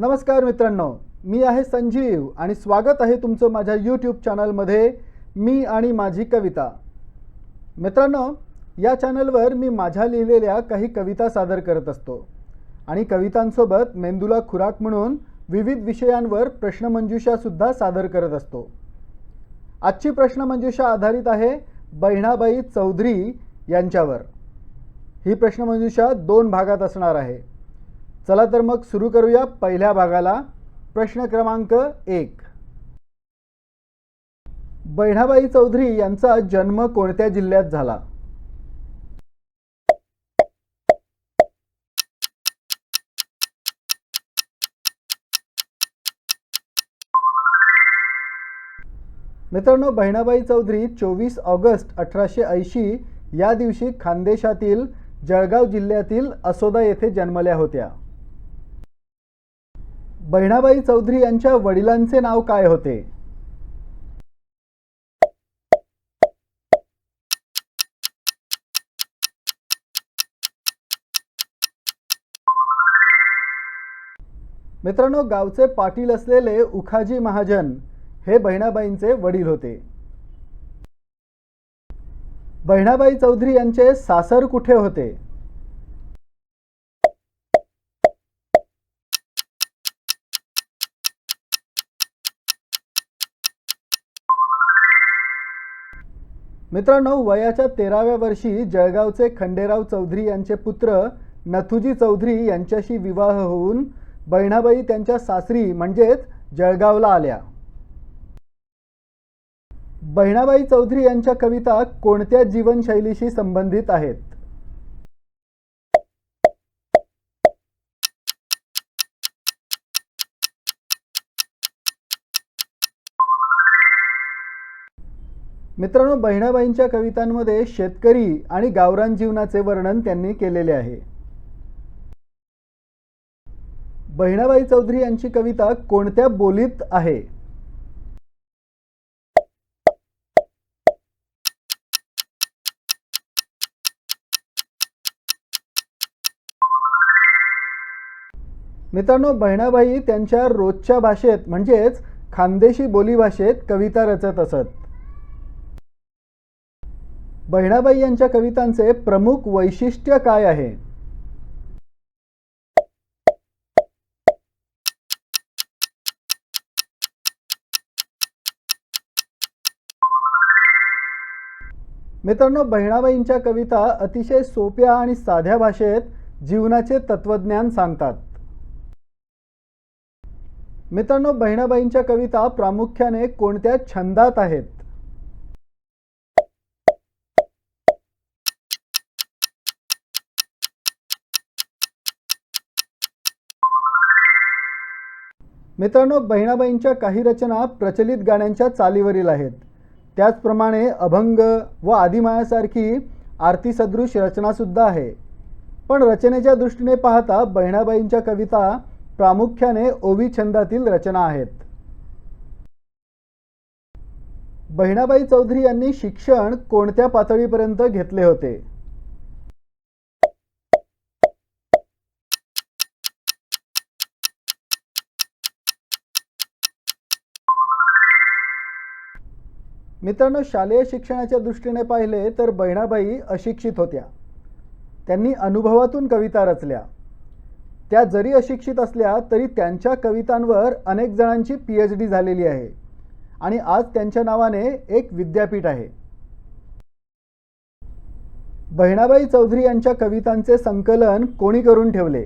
नमस्कार मित्रांनो मी आहे संजीव आणि स्वागत आहे तुमचं माझ्या यूट्यूब चॅनलमध्ये मी आणि माझी कविता. मित्रांनो या चॅनलवर मी माझ्या लिहिलेल्या काही कविता सादर करत असतो. आणि कवितांसोबत मेंदूला खुराक म्हणून विविध विषयांवर प्रश्नमंजुषासुद्धा सादर करत असतो. आजची प्रश्नमंजुषा आधारित आहे बहिणाबाई चौधरी यांच्यावर. ही प्रश्नमंजुषा दोन भागात असणार आहे. चला तर मग सुरू करूया पहिल्या भागाला. प्रश्न क्रमांक एक. बहिणाबाई चौधरी यांचा जन्म कोणत्या जिल्ह्यात झाला? मित्रांनो बहिणाबाई चौधरी चोवीस ऑगस्ट अठराशे ऐंशी या दिवशी खानदेशातील जळगाव जिल्ह्यातील असोदा येथे जन्मल्या होत्या. बहिणाबाई चौधरी यांच्या वडिलांचे नाव काय होते? मित्रांनो गावचे पाटील असलेले उखाजी महाजन हे बहिणाबाईंचे वडील होते. बहिणाबाई चौधरी यांचे सासर कुठे होते? मित्रांनो वयाच्या तेराव्या वर्षी जळगावचे खंडेराव चौधरी यांचे पुत्र नथुजी चौधरी यांच्याशी विवाह होऊन बहिणाबाई त्यांच्या सासरी म्हणजेच जळगावला आल्या. बहिणाबाई चौधरी यांच्या कविता कोणत्या जीवनशैलीशी संबंधित आहेत? मित्रांनो बहिणाबाईंच्या कवितांमध्ये शेतकरी आणि गावरान जीवनाचे वर्णन त्यांनी केलेले आहे. बहिणाबाई चौधरी यांची कविता कोणत्या बोलीत आहे? मित्रांनो बहिणाबाई त्यांच्या रोजच्या भाषेत म्हणजेच खानदेशी बोलीभाषेत कविता रचत असत. बहिणाबाई यांच्या कवितांचे प्रमुख वैशिष्ट्य काय आहे? मित्रांनो बहिणाबाईंच्या कविता अतिशय सोप्या आणि साध्या भाषेत जीवनाचे तत्वज्ञान सांगतात. मित्रांनो बहिणाबाईंच्या कविता प्रामुख्याने कोणत्या छंदात आहेत? मित्रांनो बहिणाबाईंच्या काही रचना प्रचलित गाण्यांच्या चालीवरील आहेत. त्याचप्रमाणे अभंग व आदिमायासारखी आरतीसदृश रचनासुद्धा आहे. पण रचनेच्या दृष्टीने पाहता बहिणाबाईंच्या कविता प्रामुख्याने ओवी छंदातील रचना आहेत. बहिणाबाई चौधरी यांनी शिक्षण कोणत्या पातळीपर्यंत घेतले होते? मित्रांनो शालेय शिक्षणाच्या दृष्टीने पाहिले तर बहिणाबाई अशिक्षित होत्या. त्यांनी अनुभवातून कविता रचल्या. त्या जरी अशिक्षित असल्या तरी त्यांच्या कवितांवर अनेक जणांची पी एच डी झालेली आहे आणि आज त्यांच्या नावाने एक विद्यापीठ आहे. बहिणाबाई चौधरी यांच्या कवितांचे संकलन कोणी करून ठेवले?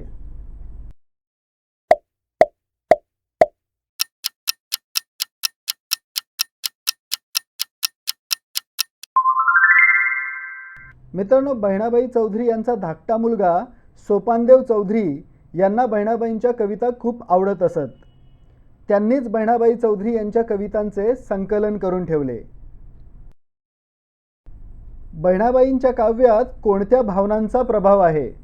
मित्रांनो बहिणाबाई चौधरी यांचा धाकटा मुलगा सोपानदेव चौधरी यांना बहिणाबाईंच्या कविता खूप आवडत असत. त्यांनीच बहिणाबाई चौधरी यांच्या कवितांचे संकलन करून ठेवले. बहिणाबाईंच्या काव्यात कोणत्या भावनांचा प्रभाव आहे?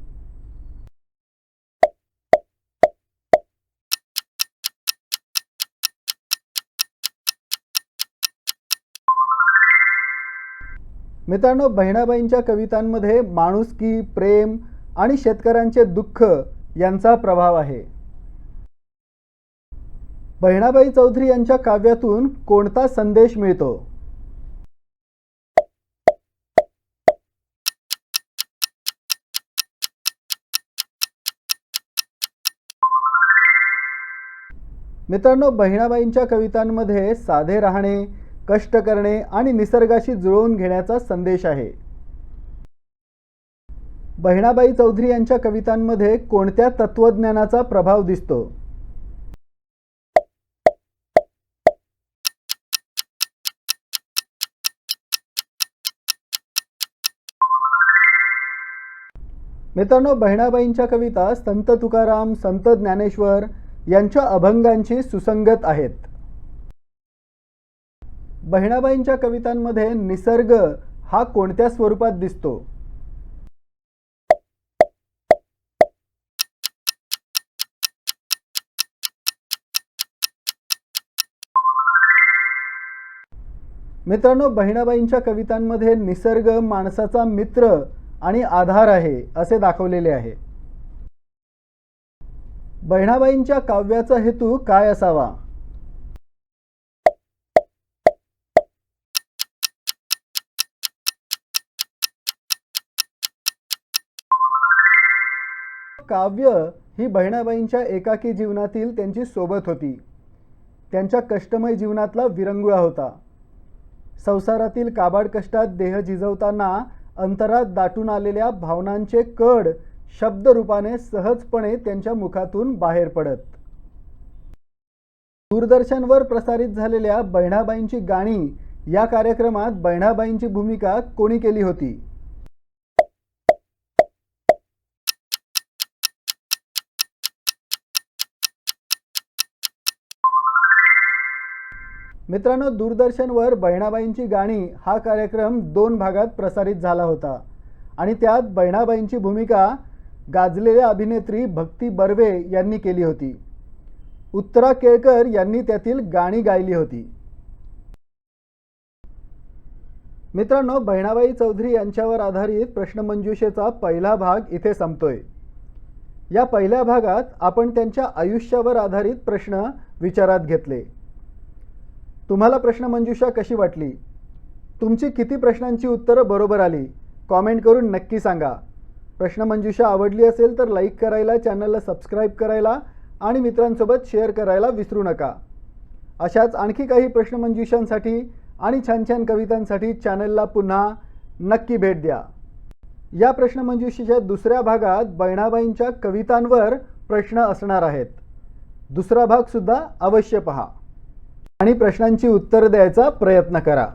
मित्रांनो बहिणाबाईंच्या कवितांमध्ये माणुसकी प्रेम आणि शेतकऱ्यांचे दुःख यांचा प्रभाव आहे. बहिणाबाई चौधरी यांच्या काव्यातून कोणता संदेश मिळतो? मित्रांनो बहिणाबाईंच्या कवितांमध्ये साधे राहणे कष्ट करणे आणि निसर्गाशी जुळवून घेण्याचा संदेश आहे. बहिणाबाई चौधरी यांच्या कवितांमध्ये कोणत्या तत्वज्ञानाचा प्रभाव दिसतो? मित्रांनो बहिणाबाईंच्या कविता संत तुकाराम संत ज्ञानेश्वर यांच्या अभंगांशी सुसंगत आहेत. बहिणाबाईंच्या कवितांमध्ये निसर्ग हा कोणत्या स्वरूपात दिसतो? मित्रांनो बहिणाबाईंच्या कवितांमध्ये निसर्ग माणसाचा मित्र आणि आधार आहे असे दाखवलेले आहे. बहिणाबाईंच्या काव्याचा हेतू काय असावा? काव्य ही बहिणाबाईंच्या एकाकी जीवनातील त्यांची सोबत होती. त्यांच्या कष्टमय जीवनातला विरंगुळा होता. संसारातील काबाड कष्टात देह झिजवताना अंतरात दाटून आलेल्या भावनांचे कड शब्दरूपाने सहजपणे त्यांच्या मुखातून बाहेर पडत. दूरदर्शनवर प्रसारित झालेल्या बहिणाबाईंची गाणी या कार्यक्रमात बहिणाबाईंची भूमिका कोणी केली होती? मित्रांनो दूरदर्शनवर बहिणाबाईंची गाणी हा कार्यक्रम दोन भागात प्रसारित झाला होता. आणि त्यात बहिणाबाईंची भूमिका गाजलेल्या अभिनेत्री भक्ती बर्वे यांनी केली होती. उत्तरा केळकर यांनी त्यातील गाणी गायली होती. मित्रांनो बहिणाबाई चौधरी यांच्यावर आधारित प्रश्नमंजुषेचा पहिला भाग इथे संपतोय. या पहिल्या भागात आपण त्यांच्या आयुष्यावर आधारित प्रश्न विचारात घेतले. तुम्हाला प्रश्नमंजुषा कशी वाटली? तुमची किती प्रश्नांची उत्तरं बरोबर आली? कॉमेंट करून नक्की सांगा. प्रश्नमंजुषा आवडली असेल तर लाईक करायला चॅनलला सबस्क्राईब करायला आणि मित्रांसोबत शेअर करायला विसरू नका. अशाच आणखी काही प्रश्नमंजुषांसाठी आणि छान छान कवितांसाठी चॅनलला पुन्हा नक्की भेट द्या. या प्रश्नमंजुषेच्या दुसऱ्या भागात बहिणाबाईंच्या कवितांवर प्रश्न असणार आहेत. दुसरा भागसुद्धा अवश्य पहा. आणि प्रश्नांची उत्तरं द्यायचा प्रयत्न करा.